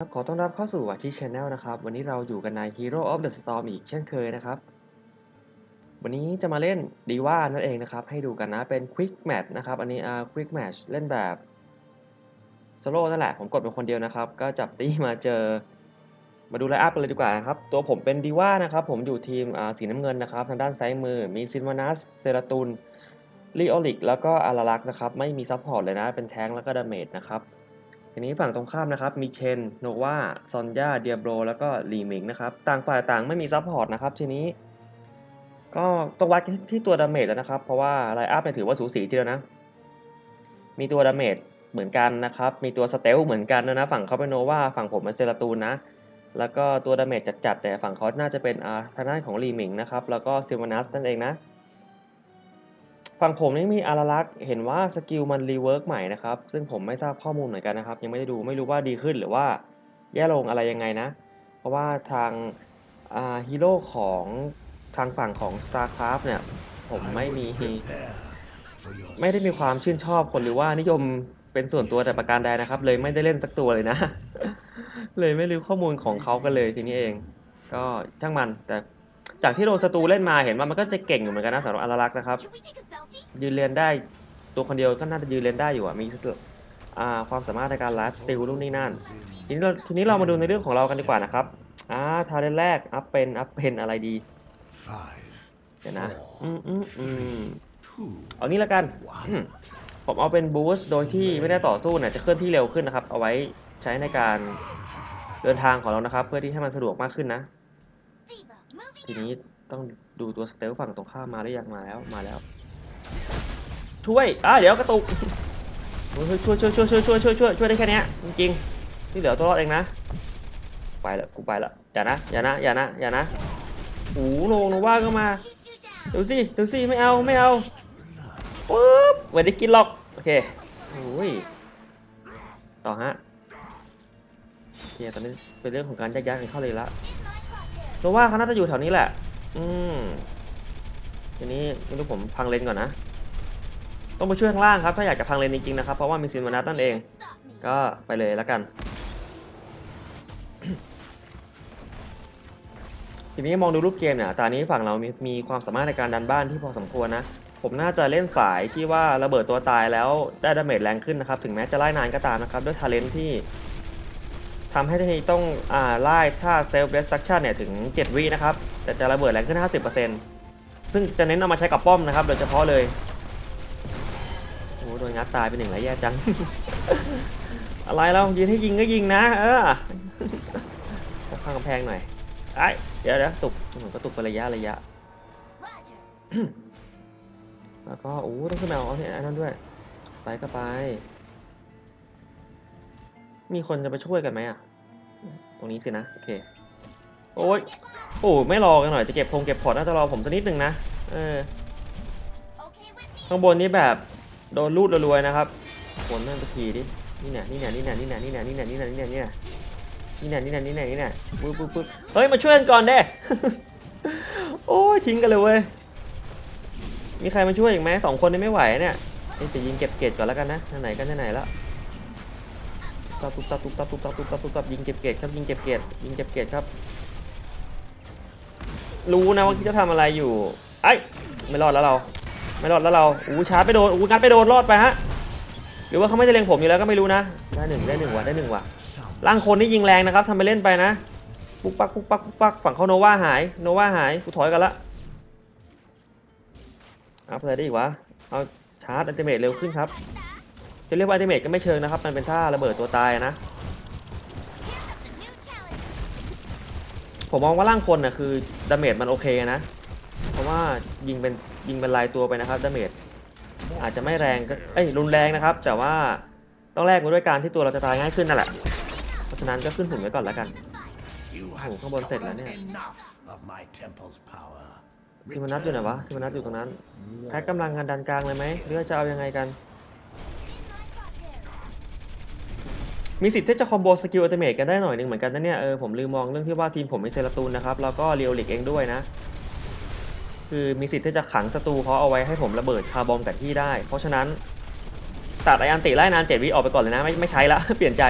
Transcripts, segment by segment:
ครับขอต้อนรับเข้าสู่วาชิชแนลนะครับ วันนี้เราอยู่กันใน Hero of the Storm อีกเช่นเคยนะครับ วันนี้จะมาเล่นดีว่านั่นเองนะครับ ให้ดูกันนะ เป็น Quick Match นะครับ อันนี้อ่า Quick Match เล่นแบบโซโล่นั่นแหละ ผมกดเป็นคนเดียวนะครับ ก็จับตี้มาเจอ มาดูไลอัพกันเลยดีกว่านะครับ ตัวผมเป็นดีว่านะครับ ผมอยู่ทีมอ่าสีน้ำเงินนะครับ ทางด้านซ้ายมือ มีซินวานัส เซราตูนลีโอลิก แล้วก็อาราลักนะครับ ไม่มีซัพพอร์ตเลยนะ เป็นแท้งแล้วก็ดาเมจนะครับ ทีนี้ฝั่งตรงข้ามนะครับ มีเชน โนวาซอนยาเดียโบรแล้วก็ลีมิงนะครับ ต่างฝ่ายต่างไม่มีซัพพอร์ตนะครับ ทีนี้ ก็ต้องวัดที่ตัวดาเมจแล้วนะครับ เพราะว่าไลอัพเนี่ยถือว่าสูสีทีเดียวนะ มีตัวดาเมจเหมือนกันนะครับ มีตัวสเตลเหมือนกันนะนะฝั่งเขาเป็นโนวาฝั่งผมเป็นเซราตูนนะ แล้วก็ตัวดาเมจจัดๆแต่ฝั่งเขาน่าจะเป็นอ่าทางด้านของลีมิงนะครับ แล้วก็ซิลวานัสนั่นเองนะ ฝั่งผมนี่มีอาราลักษ์เห็นว่าสกิลมันรีเวิร์กใหม่นะครับ ซึ่งผมไม่ทราบข้อมูลเหมือนกันนะครับ ยังไม่ได้ดูไม่รู้ว่าดีขึ้นหรือว่าแย่ลงอะไรยังไงนะ เพราะว่าทางฮีโร่ของทางฝั่งของ StarCraft เนี่ย ผมไม่มี ไม่ได้มีความชื่นชอบคนหรือว่านิยมเป็นส่วนตัวแต่ประการใดนะครับ เลยไม่ได้เล่นสักตัวเลยนะ เลยไม่รู้ข้อมูลของเขากันเลยทีนี้เอง ก็ช่างมันแต่ จากที่โดนสตูเล่นมาเห็นว่ามันก็จะเก่งอยู่เหมือนกันนะสำหรับอาราลักษ์นะครับ Can we take a selfie? ยืนเรียนได้ตัวคนเดียวก็น่าจะยืนเรียนได้อยู่อะมีอ่าความสามารถในการไลฟ์สติลนู่นนี่นั่นทีนี้เราทีนี้เรามาดูในเรื่องของเรากันดีกว่านะครับอ่าทาเลนแรกอัพเป็นอัพเป็นอะไรดี Five, เดี๋ยวนะอืมอืมอืม two, เอานี้ละกันอืมผมเอาเป็นบูสต์โดยที่ไม่ได้ต่อสู้เนี่ยจะเคลื่อนที่เร็วขึ้นนะครับ เอาไว้ใช้ในการเดินทางของเรานะครับ เพื่อที่ให้มันสะดวกมากขึ้นนะ Diva, moving ทีนี้ต้องดูตัวสเตลฝั่งตรงข้ามมาหรือยังมาแล้วมาแล้ว ช่วยอะเดี๋ยวกระตุกเฮ้ยช่วยช่วยช่วยช่วยช่วยช่วยช่วยช่วยได้แค่นี้จริงๆที่เหลือตัวรอดเองนะไปละกูไปละอย่านะอย่านะอย่านะอย่านะโอ้โหโลงโนว่าก็มาเดี๋ยวสิเดี๋ยวสิไม่เอาไม่เอาปุ๊บไม่ได้กินหรอกโอเคโอ้ยต่อฮะโอเคตอนนี้เป็นเรื่องของการแยกย้ายกันเข้าเลยละ เราว่าเขาน่าจะอยู่แถวนี้แหละ อืมทีนี้ไม่รู้ผมพังเลนก่อนนะ ต้องไปช่วยข้างล่างครับ ถ้าอยากจะพังเลนจริงๆนะครับ เพราะว่ามีซินมานัสนั่นเอง ก็ไปเลยแล้วกัน ทีนี้มองดูรูปเกมเนี่ยตอนนี้ฝั่งเรามีมีความสามารถในการดันบ้านที่พอสมควรนะ ผมน่าจะเล่นสายที่ว่าระเบิดตัวตายแล้วได้ดาเมจแรงขึ้นนะครับ ถึงแม้จะไล่นานก็ตามนะครับ ด้วยทาเลนที่ ทำให้ทีต้องอ่าไล่ถ้าเซลฟ์เดสตักชันเนี่ยถึง 7 วินะครับ แต่จะระเบิดแรงขึ้น 50%ซึ่งจะเน้นเอามาใช้กับป้อมนะครับ โดยเฉพาะเลยโอ้โหโดนงัดตายไปหนึ่งแล้วแย่จัง อะไรเรายืนให้ยิงก็ยิงนะ เออข้างกำแพงหน่อยไอ้เดี๋ยวเดี๋ยวตุกผมก็ตุกไประยะระยะ แล้วก็โอ้ต้องขึ้นมาเอาเนี่ยนนั้นด้วย ไปก็ไป มีคนจะไปช่วยกันไหมอะ ตรงนี้สินะ โอเค โอ้ยโอ้ไม่รอกันหน่อย จะเก็บพงเก็บพอร์ตน่าจะรอผมสักนิดหนึ่งนะ เออ ข้างบนนี้แบบโดนลูดรวยๆนะครับฝนนั่นตะทีดิ นี่เนี่ยนี่เนี่ยนี่เนี่ยนี่เนี่ยนี่เนี่ยนี่เนี่ยนี่เนี่ยนี่เนี่ยนี่เนี่ยนี่เนี่ยนี่เนี่ยนี่เนี่ยปึ๊บปึ๊บปึ๊บเฮ้ย มาช่วยกันก่อนเด้โอ้ยทิ้งกันเลยเว้ย มีใครมาช่วยอีกไหมสองคนนี่ไม่ไหวเนี่ยจะยิงเก็บเกตก่อนแล้วกันนะไหนๆก็ไหนแล้ว ตับตุ๊บตับตุ๊บตับตุ๊บตับตุ๊บตับตุ๊บตับยิงเก็บเกตครับยิงเก็บเกตยิงเก็บเกตครับ รู้นะว่าคิดจะทำอะไรอยู่ไอ้ไม่รอดแล้วเรา ไม่รอดแล้วเราอู้ชาร์จไปโดนอู้งัดไปโดนรอดไปฮะหรือว่าเขาไม่ได้เล็งผมอยู่แล้วก็ไม่รู้นะได้หนึ่งได้หนึ่งว่ะได้หนึ่งว่ะร่างคนนี่ยิงแรงนะครับทำไปเล่นไปนะปุ๊กปักปุ๊กปักปุ๊กปักฝั่งเขาโนวาหายโนวาหายกูถอยกันละอัพอะไรได้อีกวะเอาชาร์จอัลติเมทเร็วขึ้นครับ จะเรียกว่าอัลติเมทก็ไม่เชิงนะครับ มันเป็นท่าระเบิดตัวตายนะ Here's up the new challenge. ผมมองว่าร่างคนน่ะคือดาเมจมันโอเคนะ เพราะว่ายิงเป็นยิงเป็นลายตัวไปนะครับดาเมจอาจจะไม่แรงก็เอ้ยรุนแรงนะครับ แต่ว่าต้องแลกมาด้วยการที่ตัวเราจะตายง่ายขึ้นนั่นแหละ เพราะฉะนั้นก็ขึ้นหุ่นไว้ก่อนแล้วกัน You Oh, have come on, set stolen that, yeah. enough of my temple's power. ทีมนัทอยู่ไหนวะทีมนัทอยู่ตรงนั้น แพ็กกำลังกันดันกลางเลยไหมหรือว่าจะเอายังไงกัน มีสิทธิ์ที่จะคอมโบสกิลอัลติเมทกันได้หน่อยหนึงเหมือนกันนะเนี่ยเออผมลืมมองเรื่องที่ว่าทีมผมมีเซราตูนนะครับแล้วก็เรียวลิกเองด้วยนะ คือมีสิทธิ์ที่จะขังศัตรูเขาเอาไว้ให้ผมระเบิดคาร์บอมกับที่ได้ เพราะฉะนั้นตัดไออันติไล่นานเจ็ดวิออกไปก่อนเลยนะไม่ไม่ใช้ละเปลี่ยนใจ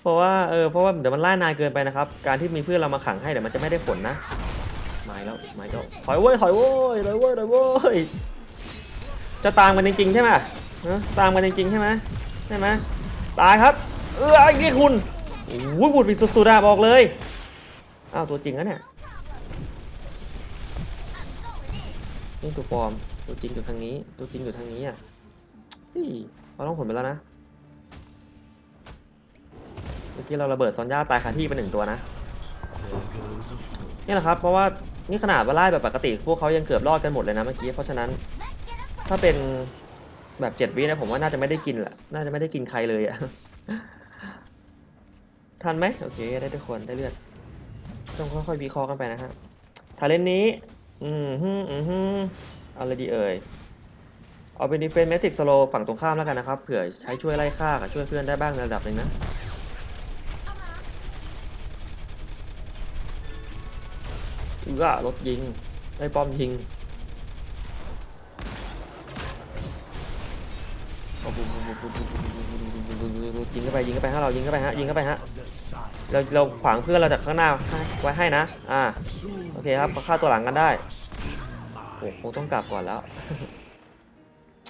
เพราะว่าเออเพราะว่าเดี๋ยวมันไล่นานเกินไปนะครับ การที่มีเพื่อนเรามาขังให้เดี๋ยวมันจะไม่ได้ผลนะไม่แล้วไม่แล้วถอยเว้ยถอยเว้ยถอยเว้ยถอยเว้ยจะตามกันจริงๆใช่ไหมฮะตามกันจริงๆใช่ไหม ช่ไหมตายครับเออไอ้นี่คุณโอ้ยบุดบิดสุดๆอะบอกเลยอ้าวตัวจริงนะเนี่ยนี่ตัวปลอมตัวจริงอยู่ทางนี้ ตัวจริงอยู่ทางนี้อะนี่เราต้องผลไปแล้วนะเมื่อกี้เราระเบิดซอนย่าตายคาที่ไปหนึ่งตัวนะนี่แหละครับ เพราะว่านี่ขนาดว่าไล่แบบปกติ พวกเขายังเกือบรอดกันหมดเลยนะเมื่อกี้เพราะฉะนั้น ถ้าเป็น แบบเจ็ดวินะผมว่าน่าจะไม่ได้กินแหละน่าจะไม่ได้กินใครเลยอะทันไหมโอเคได้ทุกคนได้เลือดต้องค่อยๆวิเคราะห์กันไปนะฮะทาเลนนี้ อืมฮึอืมฮึเอาอะไรดีเอ่ยเอาเป็นดิเฟนเมติกสโลฝั่งตรงข้ามแล้วกันนะครับเผื่อใช้ช่วยไล่ฆ่ากับช่วยเพื่อนได้บ้างในระดับหนึ่งนะอือรถยิงได้ป้อมยิง ยิงเข้าไปยิงเข้าไปฮะเรายิงเข้าไปฮะยิงเข้าไปฮะเราเราขวางเพื่อนเราจากข้างหน้าไว้ให้นะอ่าโอเคครับฆ่าตัวหลังกันได้โอ้โหคงต้องกลับก่อนแล้ว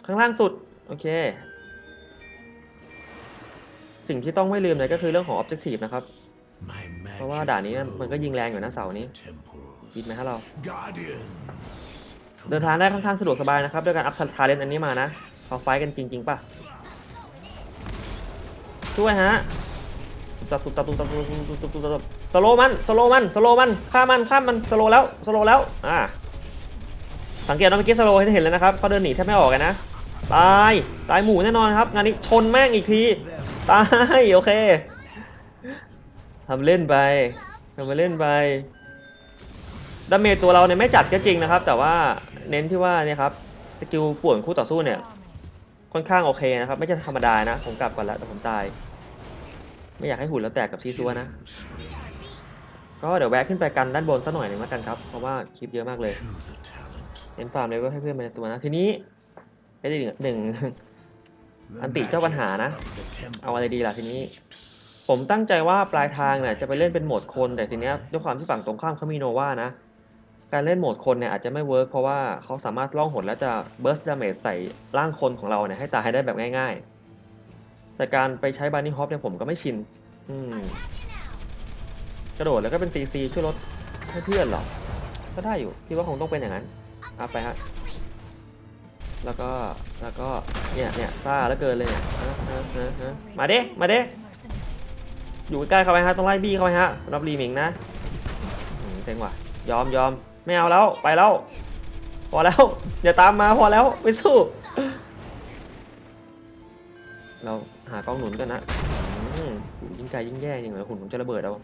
ข้างล่างสุดโอเค สิ่งที่ต้องไม่ลืมเลยก็คือเรื่องของ Objective นะครับเพราะว่าด่านนี้มันก็ยิงแรงอยู่นะเสานี้ยิงไหมฮะเราเดินทางได้ค่อนข้างสะดวกสบายนะครับด้วยการอัพทาเลนต์อันนี้มานะเขาไฟกันจริง ๆป่ะ ช่วยฮะตุบตับตุบตับตุบตับตุบตับตุบตับตุบตับสโลมันสโลมันสโลมันฆ่ามันฆ่ามันสโลแล้วสโลแล้วอ่าสังเกตว่าเมื่อกี้สโลให้เห็นแล้วนะครับเขาเดินหนีแทบไม่ออกเลยนะตายตายหมู่แน่นอนครับ งานนี้ชนแม่งอีกทีตายโอเคทำเล่นไปทำมาเล่นไปดาเมจตัวเราเนี่ยไม่จัดก็จริงนะครับ แต่ว่าเน้นที่ว่าเนี่ยครับสกิลป่วนคู่ต่อสู้เนี่ย ค่อนข้างโอเคนะครับ ไม่ใช่ธรรมดานะ ผมกลับก่อนแล้วแต่ผมตาย ไม่อยากให้หุ่นแล้วแตกกับซีซัวนะ ก็เดี๋ยวแวะขึ้นไปกันด้านบนสักหน่อยหนึ่งแล้วกันครับ เพราะว่าคลิปเยอะมากเลยเน้นฟาร์มเลเวลให้เพื่อนมาในตัวนะ ทีนี้ไปอีหนึ่งอันติเจ้าปัญหานะ เอาอะไรดีล่ะทีนี้ ผมตั้งใจว่าปลายทางเนี่ยจะไปเล่นเป็นโหมดคนแต่ทีเนี้ยด้วยความที่ฝั่งตรงข้ามเขามีโนวานะ การเล่นโหมดคนเนี่ยอาจจะไม่เวิร์กเพราะว่าเขาสามารถล่องหนและจะเบิร์สดาเมจใส่ร่างคนของเราเนี่ยให้ตายให้ได้แบบง่ายๆ แต่การไปใช้บาร์นี่ฮอปเนี่ยผมก็ไม่ชิน อืม กระโดดแล้วก็เป็นซีซีช่วยลดให้เพื่อนหรอ ก็ได้อยู่พี่ว่าคงต้องเป็นอย่างนั้นอัพไปฮะ แล้วก็แล้วก็เนี่ยเนี่ยซ่าแล้วเกินเลยเนี่ยมาเด้มาเด้อยู่ใกล้เข้าไปฮะต้องไล่บี้เข้าไปฮะสำหรับรีมิงนะเซ็งว่ะยอมยอม ไม่เอาแล้วไปแล้ว พอแล้ว อย่าตามมาพอแล้วไปสู้ เราหากล้องหนุนกันนะยิ่งไกลยิ่งแย่จริงเลยหุ่นผมจะระเบิดเอา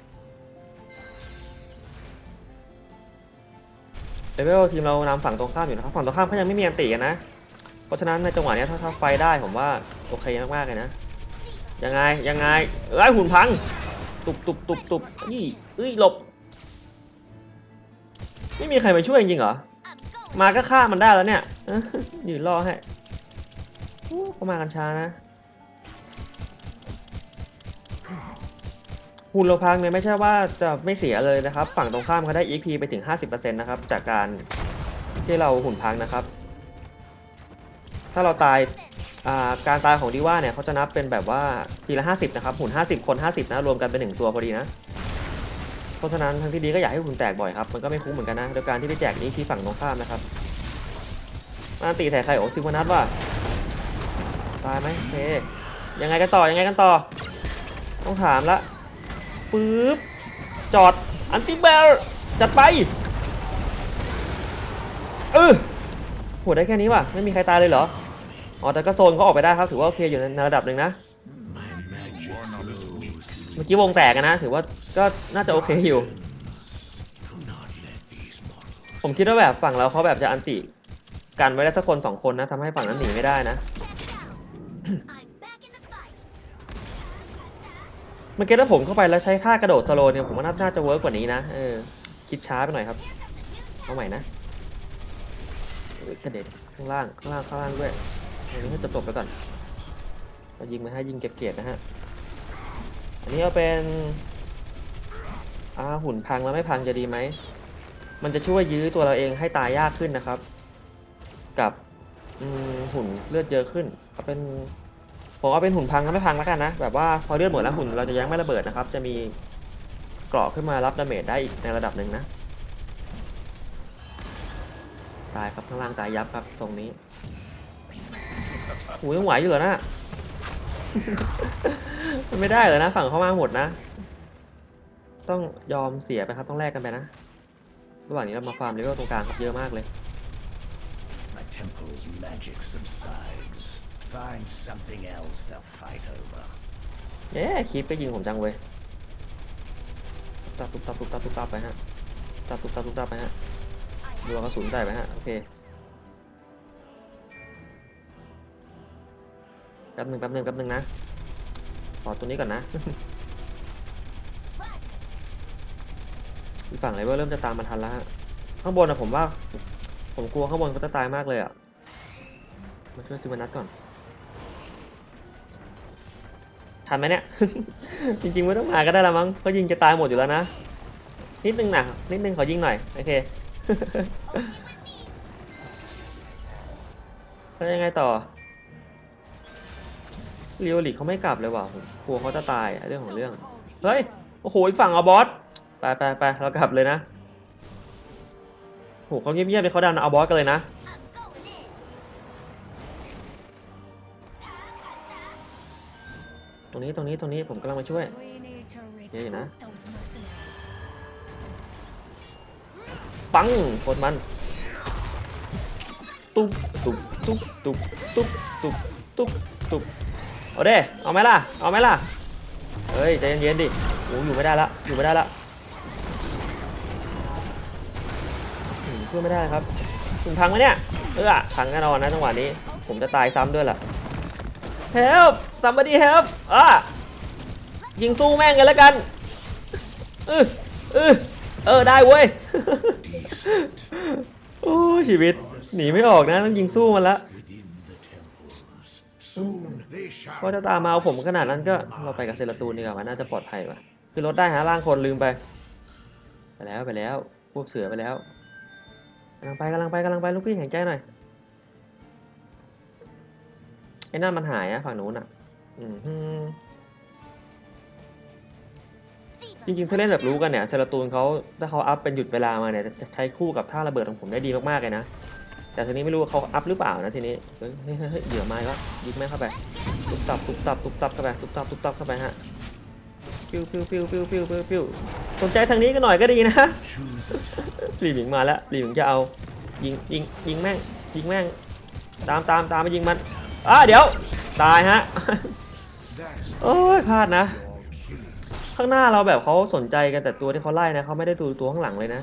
เลเวลทีมเรานำฝั่งตรงข้ามอยู่นะครับฝั่งตรงข้ามเขายังไม่มีอันติกันนะ เพราะฉะนั้นในจังหวะนี้ถ้าถ้าไฟได้ผมว่าโอเคมากๆเลยนะยังไงยังไงเอ้ยหุ่นพัง ตุบตุบตุบตุบยี่เอ้ยหลบ ไม่มีใครมาช่วยจริงเหรอ มาก็ฆ่ามันได้แล้วเนี่ยอยืนรอให้เขามากันช้านะหุ่นเราพังเนี่ยไม่ใช่ว่าจะไม่เสียเลยนะครับ ฝั่งตรงข้ามเขาได้ EP ไปถึง 50%นะครับจากการที่เราหุ่นพังนะครับ ถ้าเราตายาการตายของดีว่าเนี่ยเขาจะนับเป็นแบบว่าทีละ 50 นะครับ หุ่น 50 คน 50 นะ รวมกันเป็นหนึ่งตัวพอดีนะ เพราะฉะนั้นทางที่ดีก็อยากให้หุ่นแตกบ่อยครับ มันก็ไม่คุ้มเหมือนกันนะ โดยการที่ไปแจกนี้ที่ฝั่งตรงข้ามนะครับมาตีใส่ใครโอ้ซิวนัทว่าตายไหมเคยังไงกันต่อ ยังไงกันต่อ ต้องถามละปึ๊บ จอด อันติเบล จัดไป เออโหได้แค่นี้ว่ะ ไม่มีใครตายเลยเหรอ อ๋อ แต่ก็โซนก็ออกไปได้ครับ ถือว่าโอเคอยู่ในระดับหนึ่งนะ มื่อกี้วงแตกนะ ถือว่าก็น่าจะโอเคอยู่ ผมคิดว่าแบบฝั่งเราเขาแบบจะอันติกันไว้ได้สักคนสองคนนะทำให้ฝั่งนั้นหนีไม่ได้นะ เมื่อกี้ถ้าผมเข้าไปแล้วใช้ท่ากระโดดสโลเนี่ยผมว่าน่าจะเวิร์กกว่านี้นะเออคิดช้าไปหน่อยครับเอาใหม่นะเอ้ยกระเด็นข้างล่างข้างล่างข้างล่างด้วยอันนี้ให้จบๆไปก่อนเรายิงมาให้ยิงเก็บเกียรตินะฮะ อันนี้เอาเป็นอ่าหุ่นพังแล้วไม่พังจะดีไหม มันจะช่วยยื้อตัวเราเองให้ตายยากขึ้นนะครับ กับหุ่นเลือดเยอะขึ้นเอาเป็นผมเอาเป็นหุ่นพังแล้วไม่พังแล้วกันนะ แบบว่าพอเลือดหมดแล้วหุ่นเราจะยังไม่ระเบิดนะครับ จะมีเกราะขึ้นมารับดาเมจได้อีกในระดับหนึ่งนะตายครับข้างล่างตายยับครับตรงนี้หูยังไหวอยู่เหรอนะ มันไม่ได้เลยนะฝั่งเขามาหมดนะ ต้องยอมเสียไปครับต้องแลกกันไปนะ ระหว่างนี้เรามาฟาร์มเลเวลตรงกลางครับเยอะมากเลย My temple's magic subsides. Find something else to fight over. เย้คลิปก็ยิงผมจังเว้ยตับตุบตับตุบตับตุบตับไปฮะตับตุบตับตุบตับไปฮะดูกระสุนใส่ไปฮะโอเค ป๊บหนึ่งแป๊บหนึ่งแป๊บหนึ่งนะขอตัวนี้ก่อนนะฝั่งเลเวลเริ่มจะตามมาทันแล้วฮะข้างบนอะผมว่า ผมกลัวข้างบนเขาจะตายมากเลยอะมาช่วยซื้อมานัดก่อนทันไหมเนี่ย จริงๆไม่ต้องมาก็ได้ละมั้งเขายิงจะตายหมดอยู่แล้วนะ นิดนึงนะนิดนึงขอยิงหน่อย โอเคแล้วยังไงต่อ เรียวลิกเขาไม่กลับเลยว่ะผมกลัวเขาจะตายอะเรื่องของเรื่อง เฮ้ย โอ้โหอีกฝั่งเอาบอส ไปไปไปเรากลับเลยนะโหเขาเงียบๆเลยเขาดันเอาบอสกันเลยนะ ตรงนี้ตรงนี้ตรงนี้ผมกำลังมาช่วย We need to Yeah, you know. recruit those mercenaries. ปังโคตรมัน ตุ๊บตุ๊บตุ๊บตุ๊บตุ๊บตุ๊บตุ๊บตุ๊บ เอาเด้เอาไหมล่ะ เอาไหมล่ะ เฮ้ยใจเย็นๆดิโอ้อยู่ไม่ได้ละ อยู่ไม่ได้ละช่วยไม่ได้ครับถึงพังไหมเนี่ย เออพังแน่นอนนะจังหวะนี้ ผมจะตายซ้ำด้วยล่ะ help somebody help อะยิงสู้แม่งกันแล้วกันเออเออเออได้เว้ย โอ้ชีวิตหนีไม่ออกนะต้องยิงสู้มันละ เพราะจะตามมาเอาผมขนาดนั้นก็เราไปกับเซราตูนดีกว่ามันน่าจะปลอดภัยกว่าคือรถได้หาร่างคนลืมไป ไปแล้วไปแล้วพวกเสือไปแล้วกำลังไปกำลังไปกำลังไปลูกพี่แข็งใจหน่อยไอ้นั่นมันหายอะฝั่งนู้นอะอืมจริงๆ ถ้าเล่นแบบรู้กันเนี่ยเซราตูนเขาถ้าเขาอัพเป็นหยุดเวลามาเนี่ยจะใช้คู่กับท่าระเบิดของผมได้ดีมากๆเลยนะ แต่ทีนี้ไม่รู้ว่าเขาอัพหรือเปล่านะทีนี้เฮ้ยเฮ้ยเหยื่อมาก็ยิงแม่เข้าไปตุบตับตุบตับตุบตับเข้าไปตุบตับตุบตับเข้าไปฮะปิ้วปิ้วปิ้วปิ้วปิ้วปิ้วปิ้วสนใจทางนี้กันหน่อยก็ดีนะหลีหมิงมาแล้วหลีหมิงจะเอายิงยิงยิงแม่งยิงแม่งตามตามตามมายิงมันอะเดี๋ยวตายฮะโอ้ยพลาดนะ ข้างหน้าเราแบบเขาสนใจกันแต่ตัวที่เขาไล่นะเขาไม่ได้ดูตัวข้างหลังเลยนะ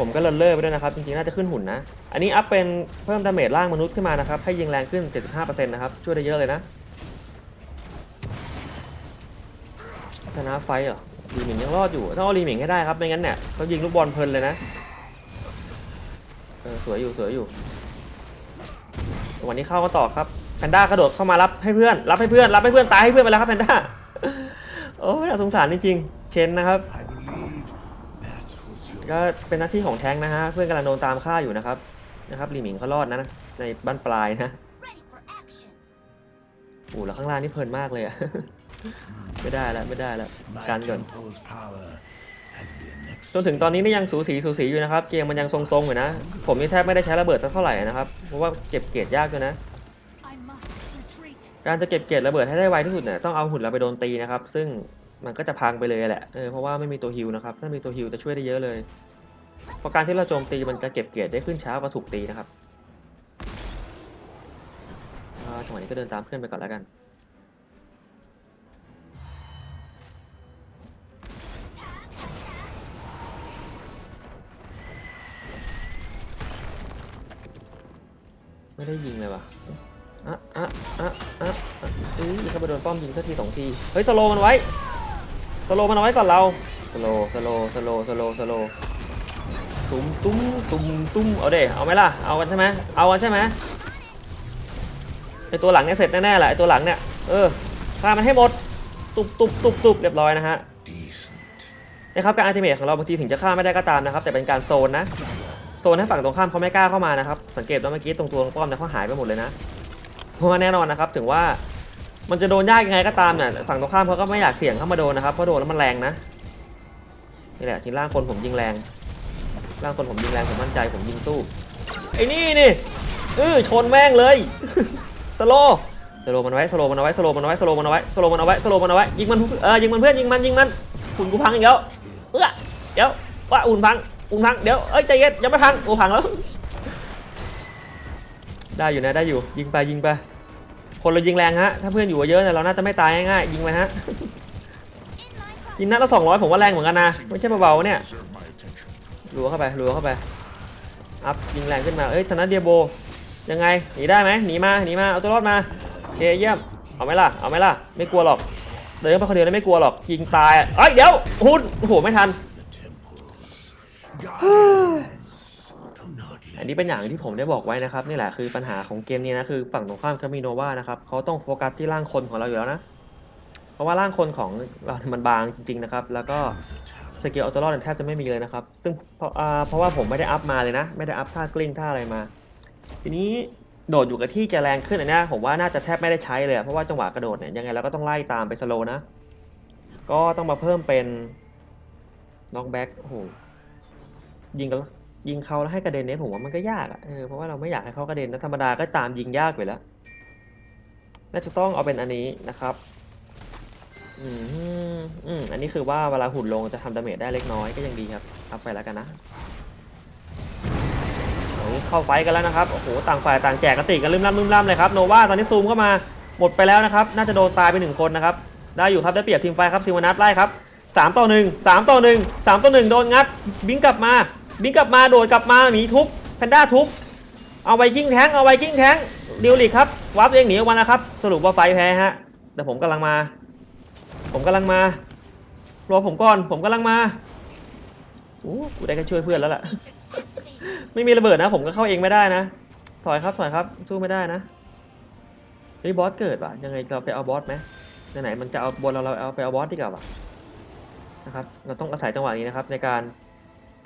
ผมก็เลินเล่อไปด้วยนะครับ จริงๆ น่าจะขึ้นหุ่นนะ อันนี้อัพเป็นเพิ่มดาเมจร่างมนุษย์ขึ้นมานะครับ ให้ยิงแรงขึ้น 75%นะครับ ช่วยได้เยอะเลยนะ ชนะไฟเหรอรีหมิงยังรอดอยู่ ต้องเอารีหมิงให้ได้ครับ ไม่งั้นเนี่ยเขายิงลูกบอลเพลินเลยนะ เออสวยอยู่สวยอยู่ วันนี้เข้ากันต่อครับ แพนด้ากระโดดเข้ามารับให้เพื่อน รับให้เพื่อน รับให้เพื่อนตายให้เพื่อนไปแล้วครับแพนด้า โอ้ยน่าสงสารจริงๆ เชนนะครับ ก็เป็นหน้าที่ของแท้งค์นะฮะ เพื่อนกำลังโดนตามฆ่าอยู่นะครับ นะครับลีหมิงเขารอดนะ ในบ้านปลายนะ Ready for action. โอ้แล้วข้างล่างนี่เพลินมากเลยอะไม่ได้แล้วไม่ได้แล้ว my การก่อน temple's power has been จนถึงตอนนี้นี่ยังสูสีสูสีอยู่นะครับ เกมมันยังทรงๆอยู่นะ ผมนี่แทบไม่ได้ใช้ระเบิดสักเท่าไหร่นะครับ เพราะว่าเก็บเกรดยากด้วยนะ I must retreat. การจะเก็บเกรดระเบิดให้ได้ไวที่สุดเนี่ยต้องเอาหุ่นเราไปโดนตีนะครับ ซึ่ง มันก็จะพังไปเลยแหละเออเพราะว่าไม่มีตัวฮิวนะครับ ถ้ามีตัวฮิวจะช่วยได้เยอะเลยเพราะการที่เราโจมตีมันจะเก็บเกรดได้ขึ้นช้ากว่าถูกตีนะครับจังหวะนี้ก็เดินตามเพื่อนไปก่อนแล้วกันไม่ได้ยิงเลยว่ะอะอะอะอะอะอุ้ยเขาไปโดนป้อมยิงสักทีสองที เฮ้ยสโลมันไว้ สโลว์มันเอาไว้ก่อนเราสโลว์สโลว์สโลว์สโลว์สโลว์ตุ้มตุ้มตุ้มตุ้มเอาเด้เอาไหมล่ะเอากันใช่ไหมเอากันใช่ไหมไอตัวหลังเนี่ยเสร็จแน่ๆแหละไอตัวหลังเนี่ยเออฆ่ามันให้หมดตุบตุบตุบตุบเรียบร้อยนะฮะ Decent. นะครับการอัลติเมทของเราบางทีถึงจะฆ่าไม่ได้ก็ตามนะครับ แต่เป็นการโซนนะโซนให้ฝั่งตรงข้ามเขาไม่กล้าเข้ามานะครับสังเกตว่าเมื่อกี้ตรงตัวของป้อมเนี่ยเขาหายไปหมดเลยนะเพราะว่าแน่นอนนะครับถึงว่า มันจะโดนยากยังไงก็ตามเนี่ยฝั่งตรงข้ามเขาก็ไม่อยากเสี่ยงเข้ามาโดนนะครับเพราะโดนแล้วมันแรงนะนี่แหละทีล่างคนผมยิงแรงล่างคนผมยิงแรงผมมั่นใจผมยิงสู้ไอ้นี่นี่เออชนแม่งเลยสโลสโลมันไว้สโลมันเอาไว้สโลมันเอาไว้สโลมันเอาไว้สโลมันเอาไว้สโลมันเอาไว้ยิงมันเออยิงมันเพื่อนยิงมันยิงมันคุณกูพังอีกแล้วเออเดี๋ยวว่าอุ่นพังอุ่นพังเดี๋ยวเอ้ยใจเย็นยังไม่พังโอ้พังแล้วได้อยู่นะได้อยู่ยิงไปยิงไป คนเรายิงแรงฮะ ถ้าเพื่อนอยู่เยอะเนี่ยเราน่าจะไม่ตายง่ายๆยิงไปฮะ ยิงนัดละสองร้อยผมว่าแรงเหมือนกันนะ ไม่ใช่เบาๆเนี่ยรัวเข้าไปรัวเข้าไป อัพยิงแรงขึ้นมา เอ้ยธนัทเดียโบ ยังไง หนีได้ไหมหนีมา หนีมา เอาตัวรอดมาโอเคเยี่ยม เอาไหมล่ะ เอาไหมล่ะ ไม่กลัวหรอก เดินไปคนเดียวแล้วไม่กลัวหรอก ยิงตายเอ้ยเดี๋ยวหุ่นโอ้โห ไม่ทัน อันนี้เป็นอย่างที่ผมได้บอกไว้นะครับนี่แหละคือปัญหาของเกมนี้นะคือฝั่งตรงข้ามคามิโนวานะครับเขาต้องโฟกัสที่ร่างคนของเราอยู่แล้วนะ เพราะว่าร่างคนของเรามันบางจริงๆนะครับ แล้วก็สกิลอัลตร้าแทบจะไม่มีเลยนะครับ ซึ่งเพราะเพราะว่าผมไม่ได้อัพมาเลยนะ ไม่ได้อัพท่ากลิ้งท่าอะไรมา ทีนี้โดดอยู่กับที่จะแรงขึ้นอันนี้ผมว่าน่าจะแทบไม่ได้ใช้เลย เพราะว่าจังหวะกระโดดเนี่ยยังไงเราก็ต้องไล่ตามไปสโลนะ ก็ต้องมาเพิ่มเป็นน็อกแบ็กโอ้โหยิงกัน ยิงเขาแล้วให้กระเด็นเนี่ยผมว่ามันก็ยากอะเออเพราะว่าเราไม่อยากให้เขากระเด็นนะธรรมดาก็ตามยิงยากไปแล้วน่าจะต้องเอาเป็นอันนี้นะครับอืมอืมอันนี้คือว่าเวลาหุ่นลงจะทำดาเมจได้เล็กน้อยก็ยังดีครับเอัพไปแล้วกันนะโอ้ยเข้าไฟกันแล้วนะครับโอ้โหต่างฝ่ายต่างแจกกระติกกันลืมล่ำลืมล่ำเลยครับโนวาตอนนี้ซูมเข้ามาหมดไปแล้วนะครับ น่าจะโดนตายไปหนึ่งคนนะครับได้อยู่ครับได้เปรียบทีมไฟครับซิวนัทไล่ครับสามต่อหนึ่งสามต่อหนึ่งสามต่อหนึ่งโดนงัดบิงกลับมา บิงกลับมาโดดกลับมาหมีทุบแพนด้าทุบเอาไวกิ้งแทงเอาไวกิ้งแทงเดิวลิกครับวาร์ปตัวเองหนีออกมานะครับ สรุปว่าไฟแพ้ฮะ แต่ผมกำลังมา ผมกำลังมารอผมก่อนผมกำลังมาโอ้กูได้แค่ช่วยเพื่อนแล้วล่ะ ไม่มีระเบิดนะ ผมก็เข้าเองไม่ได้นะ ถอยครับถอยครับสู้ไม่ได้นะเฮ้ยบอสเกิดว่ะยังไงเราไปเอาบอสไหมไหนๆมันจะเอาบนเราเราเอาไปเอาบอสดีกว่าว่ะนะครับ เราต้องอาศัยจังหวะนี้นะครับในการ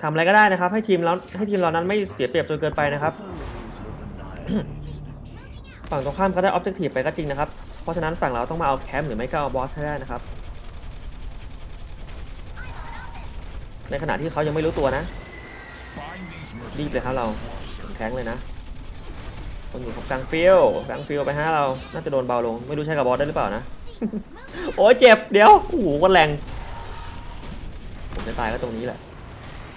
ทำอะไรก็ได้นะครับ ให้ทีมเราให้ทีมเรานั้นไม่เสียเปรียบจนเกินไปนะครับ ฝั่งตรงข้ามเขาได้ออบเจกตีฟไปก็จริงนะครับ เพราะฉะนั้นฝั่งเราต้องมาเอาแคมป์หรือไม่ก็เอาบอสให้ได้นะครับ ในขณะที่เขายังไม่รู้ตัวนะรีบเลยครับเราแข็งเลยนะคนอยู่กับกลางฟิลกลางฟิลไปฮะเรา น่าจะโดนเบาลง ไม่รู้ใช่กับบอสได้หรือเปล่านะ โอ้ยเจ็บ เดี๋ยว โอ้โหก็แรง ผมจะตายก็ตรงนี้แหละ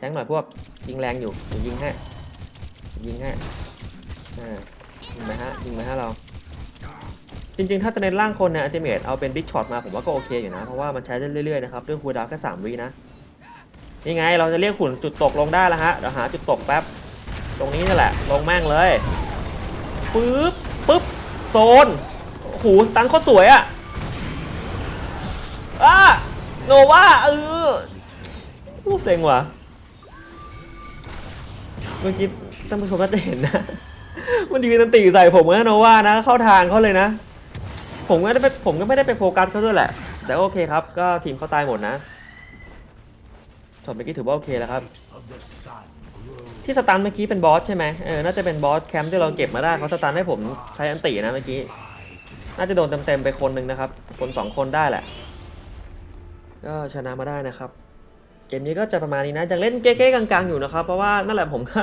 แทงหน่อยพวกยิงแรงอยู่ยิงให้ยิงให้อ่ายิงไหมฮะยิงไหมฮะเรา จริงๆ ถ้าจะเน้นร่างคนเนี่ยอัลติเมทเอาเป็นบิ๊กช็อตมาผมว่าก็โอเคอยู่นะ เพราะว่ามันใช้ได้เรื่อยๆนะครับด้วยคูดาวน์แค่3วินะนี่ไงเราจะเรียกขุนจุดตกลงได้แล้วฮะเดี๋ยวหาจุดตกแป๊บตรงนี้นี่แหละลงแม่งเลยปึ๊บปึ๊บโซนหูสตันโคตรสวยอะอ้าโนวาเอออู้เซ็งว่ะ เมื่อกี้ท่านผู้ชมน่าจะเห็นนะ มันยืนตันตีใส่ผมนะโนว่านะ เข้าทางเขาเลยนะ ผมก็ได้ไผมก็ไม่ได้ไปโฟกัสเขาด้วยแหละ แต่โอเคครับ ก็ทีมเขาตายหมดนะช็อตเมื่อกี้ถือว่าโอเคแล้วครับ ที่สตันเมื่อกี้เป็นบอสใช่ไหมเออ น่าจะเป็นบอสแคมป์ที่เราเก็บมาได้เขาสตันให้ผมใช้อันตินะเมื่อกี้ น่าจะโดนเต็มๆไปคนหนึ่งนะครับ คนสองคนได้แหละ ก็ชนะมาได้นะครับ เกมนี้ก็จะประมาณนี้นะยังเล่นเก๊ๆกลางๆอยู่นะครับ เพราะว่านั่นแหละผมก็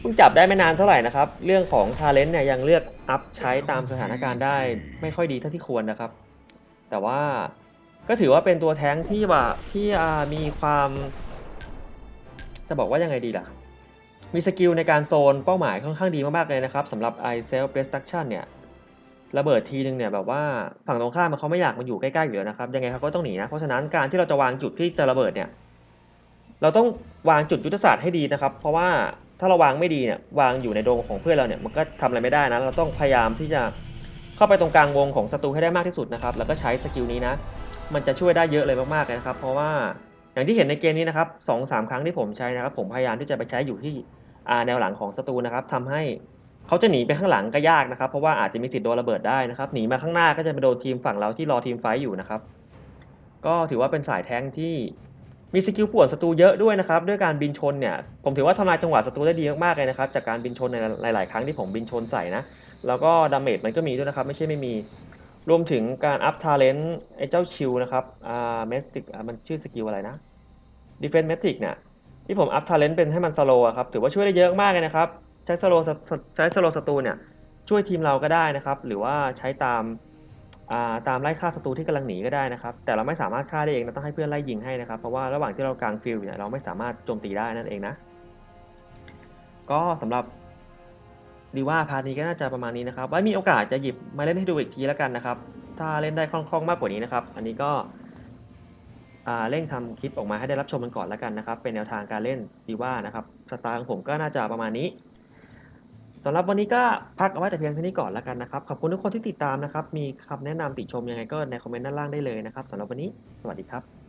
เพิ่งจับได้ไม่นานเท่าไหร่นะครับ เรื่องของทาเลนต์เนี่ยยังเลือกอัพใช้ตามสถานการณ์ได้ไม่ค่อยดีเท่าที่ควรนะครับ แต่ว่าก็ถือว่าเป็นตัวแท้งที่ว่าที่อ่ามีความ จะบอกว่ายังไงดีล่ะ มีสกิลในการโซนเป้าหมายค่อนข้างดีมากๆเลยนะครับสำหรับ i self destruction เนี่ย ระเบิดทีนึงเนี่ยแบบว่าฝั่งตรงข้ามมันเขาไม่อยากมาอยู่ใกล้ๆอยู่แล้วนะครับยังไงเขาก็ต้องหนีนะเพราะฉะนั้นการที่เราจะวางจุดที่จะระเบิดเนี่ยเราต้องวางจุดยุทธศาสตร์ให้ดีนะครับ เพราะว่าถ้าเราวางไม่ดีเนี่ยวางอยู่ในโดงของเพื่อนเราเนี่ยมันก็ทำอะไรไม่ได้นะเราต้องพยายามที่จะเข้าไปตรงกลางวงของศัตรูให้ได้มากที่สุดนะครับแล้วก็ใช้สกิลนี้นะ มันจะช่วยได้เยอะเลยมากๆเลยนะครับ เพราะว่าอย่างที่เห็นในเกมนี้นะครับสองสามครั้งที่ผมใช้นะครับ ผมพยายามที่จะไปใช้อยู่ที่อาแนวหลังของศัตรูนะครับทำให้ เขาจะหนีไปข้างหลังก็ยากนะครับ เพราะว่าอาจจะมีสิทธิ์โดนระเบิดได้นะครับ หนีมาข้างหน้าก็จะไปโดนทีมฝั่งเราที่รอทีมไฟท์อยู่นะครับ ก็ถือว่าเป็นสายแท้งที่มีสกิลป่วนศัตรูเยอะด้วยนะครับ ด้วยการบินชนเนี่ย ผมถือว่าทำลายจังหวะศัตรูได้ดีมากๆเลยนะครับ จากการบินชนในหลาย ๆ ครั้งที่ผมบินชนใส่นะ แล้วก็ดาเมจมันก็มีด้วยนะครับ ไม่ใช่ไม่มี รวมถึงการอัพทาเลนต์ไอ้เจ้าชิวนะครับอ่าเมสติกมันชื่อสกิลอะไรนะดิเฟน s ์เมสติกเนี่ยที่ผมอัพทาเลนต์เป็นให้มันสโลว์ครับถือว่าช่วยได้เยอะมากเลยนะครับ ใช้สโลใช้สโลศัตรูเนี่ยช่วยทีมเราก็ได้นะครับ หรือว่าใช้ตามาตามไล่ฆ่าศัตรูที่กำลังหนีก็ได้นะครับ แต่เราไม่สามารถฆ่าได้เองเราต้องให้เพื่อนไล่ยิงให้นะครับ เพราะว่าระหว่างที่เรากลางฟิลเนี่ยเราไม่สามารถโจมตีได้นั่นเองนะ ก็สำหรับดีว่าพาร์ทนี้ก็น่าจะประมาณนี้นะครับ ไว้มีโอกาสจะหยิบมาเล่นให้ดูอีกทีแล้วกันนะครับ ถ้าเล่นได้คล่องๆมากกว่านี้นะครับ อันนี้ก็เร่งทำคลิปออกมาให้ได้รับชมกันก่อนแล้วกันนะครับ เป็นแนวทางการเล่นดีว่านะครับ สไตล์ของผมก็น่าจะประมาณนี้ สำหรับวันนี้ก็พักเอาไว้แต่เพียงเท่านี้ก่อนแล้วกันนะครับ ขอบคุณทุกคนที่ติดตามนะครับ มีคำแนะนำติชมยังไงก็ในคอมเมนต์ด้านล่างได้เลยนะครับสำหรับวันนี้ สวัสดีครับ